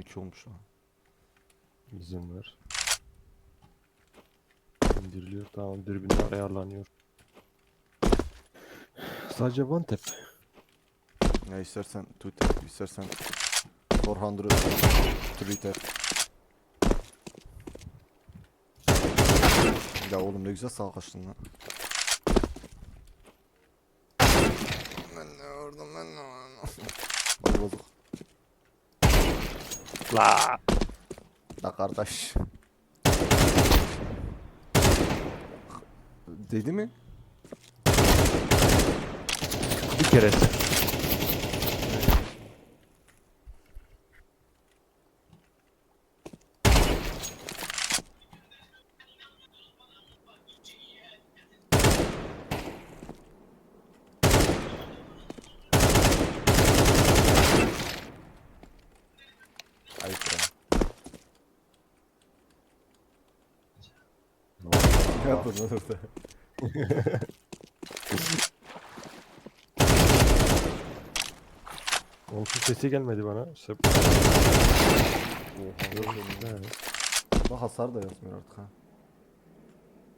12 olmuş lan. İzin ver. İndiriliyor. Tamam dürbünler ayarlanıyor. Sadece one tap. Ya istersen Twitter, istersen 400 Twitter. Ya oğlum ne güzel sağ kaçtın lan. Ben ne vurdum ben ne vurdum. Ay bozuk. La. La kardeş. Dedi mi? Bir kere. Ayıp ya. Ne yaptın lan orada? Olsun sesi gelmedi bana. Sep. Oha. Bak hasar da yazmıyor artık ha.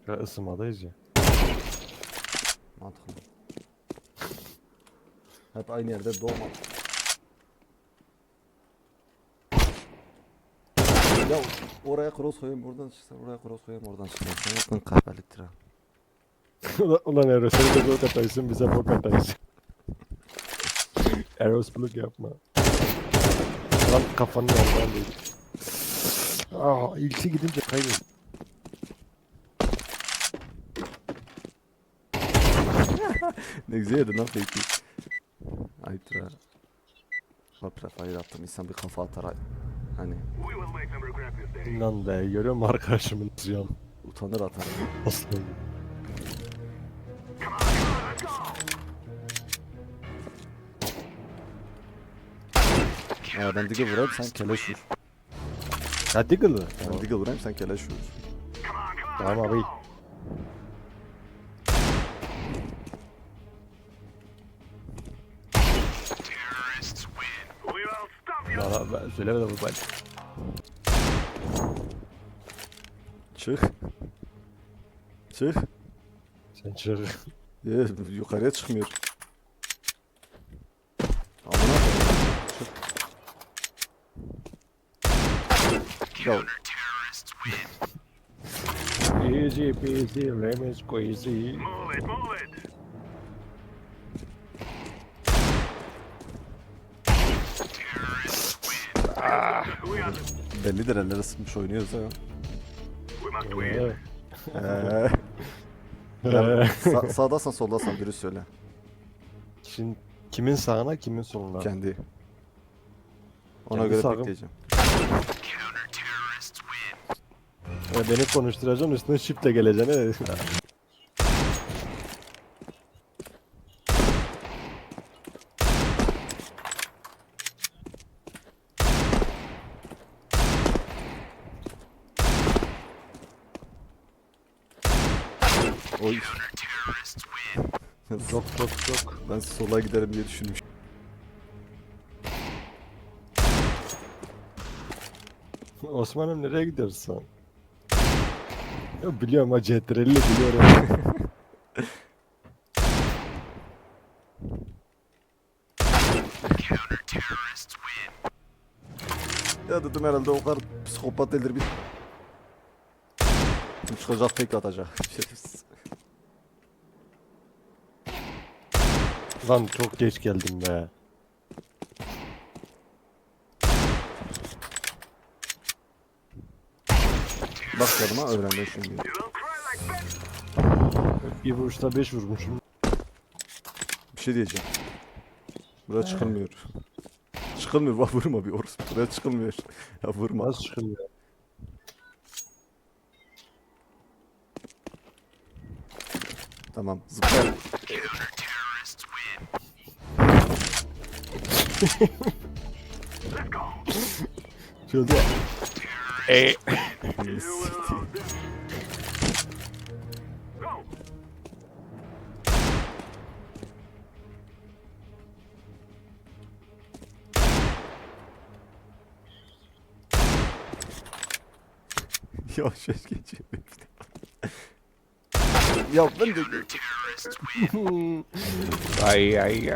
Ya ısınmadayız ya. Mantıklı. Hep aynı yerde doğma. Ya oraya cross koyayım oradan çıksa oraya cross koyayım oradan çıksa. Sen yaptığın kahpeliktir ha. Ulan- Eros sen de bok ataysın bize bok ataysın. Eros blok yapma. Lan kafanın yanından değil. Aa ilki gidince kaybol. ne güzel yedin lan peki. Ayıptır ha. La prefire attım insan bir kafa atar. Ha- Hani Lan be görüyor musun arkadaşımın ziyan. utanır atar. Aslan. Ya ben diggle vurayım sen keleş vur. Ya Diggle'ı. Ben diggle vurayım sen keleş vur. Tamam abi. Ben söylemedim bu ben. Çık. Çık. Sen çık. Ye, yukarıya çıkmıyor. Amına koyayım. Çık. Ya Easy peasy lemon squeezy. Bellidir eller ısınmış oynuyoruz ha. Ee, ee. Sa sağdasan soldasan biri söyle. Şimdi kimin sağına kimin soluna? Kendi. Ona Kendi göre sağım. bekleyeceğim. Ya beni konuşturacaksın üstüne shift'le geleceksin. he. Oy. Çok çok çok. ben sola giderim diye düşünmüştüm. Osman'ım nereye gidiyorsun? Ya biliyorum ha CTRL'i biliyorum. Ya dedim herhalde o kadar psikopat değildir bir. Çıkacak tek atacak. Lan çok geç geldim be. Bak yanıma öğrendim şimdi. Bir vuruşta 5 vurmuşum. Bir şey diyeceğim. Buraya çıkılmıyor. Çıkılmıyor. Bak vurma bir orospu. Buraya çıkılmıyor. Ya vurma. Nasıl çıkılıyor? Tamam. Zıpla. Şöyle. Eee. Yavaş yavaş geçiyor. ya ben de geçtim. ay ay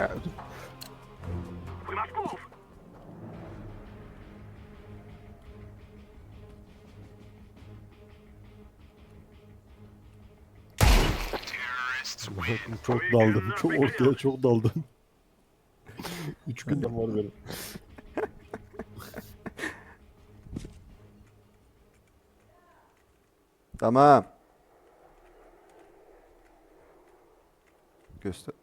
çok daldım. Çok ortaya çok daldım. Üç günden var benim. Tamam. Göster.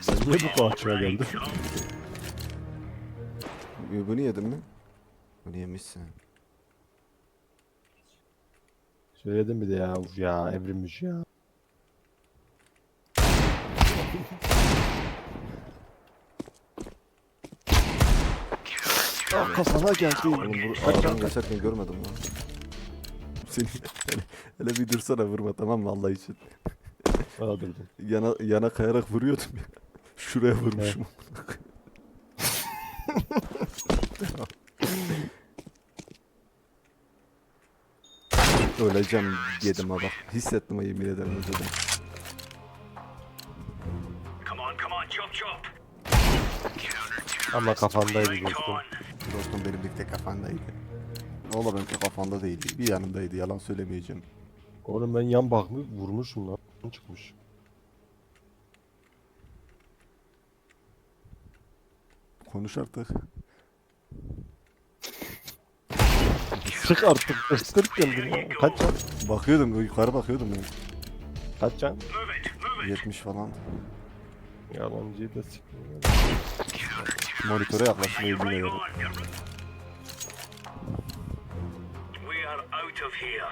Sen niye bu bahçeye geldin? Bu- Bunu yedin mi? Bunu yemişsin. Söyledim bir de ya. Uf ya evrilmiş ya. Ah kafana geldi. Oğlum bu aradan geçerken görmedim lan. Seni hele, hele bir dursana vurma tamam mı Allah için. Bana durdum. Yana, yana kayarak vuruyordum ya. Şuraya vurmuşum. Öleceğim yedim ha bak. Hissettim yemin ederim önceden. Come on, come on, chop chop. Ama kafandaydı dostum. Dostum benim bir tek kafandaydı. Valla benim tek kafamda değildi. Bir yanımdaydı yalan söylemeyeceğim. Oğlum ben yan bakmış vurmuşum lan. Çıkmış. Konuş artık. Sık artık. Isır kendini. Kaç can? Bakıyordum yukarı bakıyordum ben. Kaç can? Move it, move it. 70 falan. Yalancıyı da siktim. Monitöre yaklaşmayı bilmiyorum. on. We are out of here.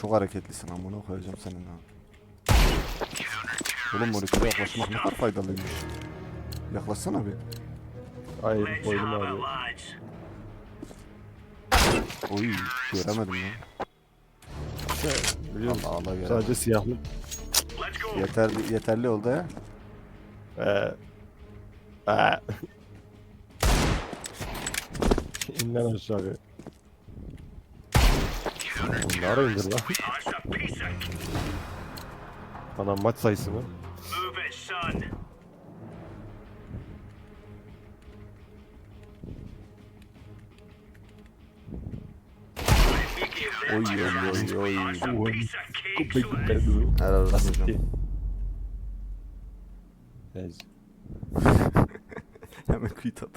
Çok hareketlisin amına koyacağım senin ha. Oğlum monitöre yaklaşmak ne kadar faydalıymış. Yaklaşsana bir. Let's boynum ağrıyor. Oy göremedim ya. Biliyor musun? Allah ya. Sadece siyahlı. Let's go. Yeterli, yeterli oldu ya. Eee. Eee. İn lan aşağı. Bunları indir lan. That's a piece of... Bana maç sayısı mı? Move it, son. We give them Oy oy oy oy. a piece of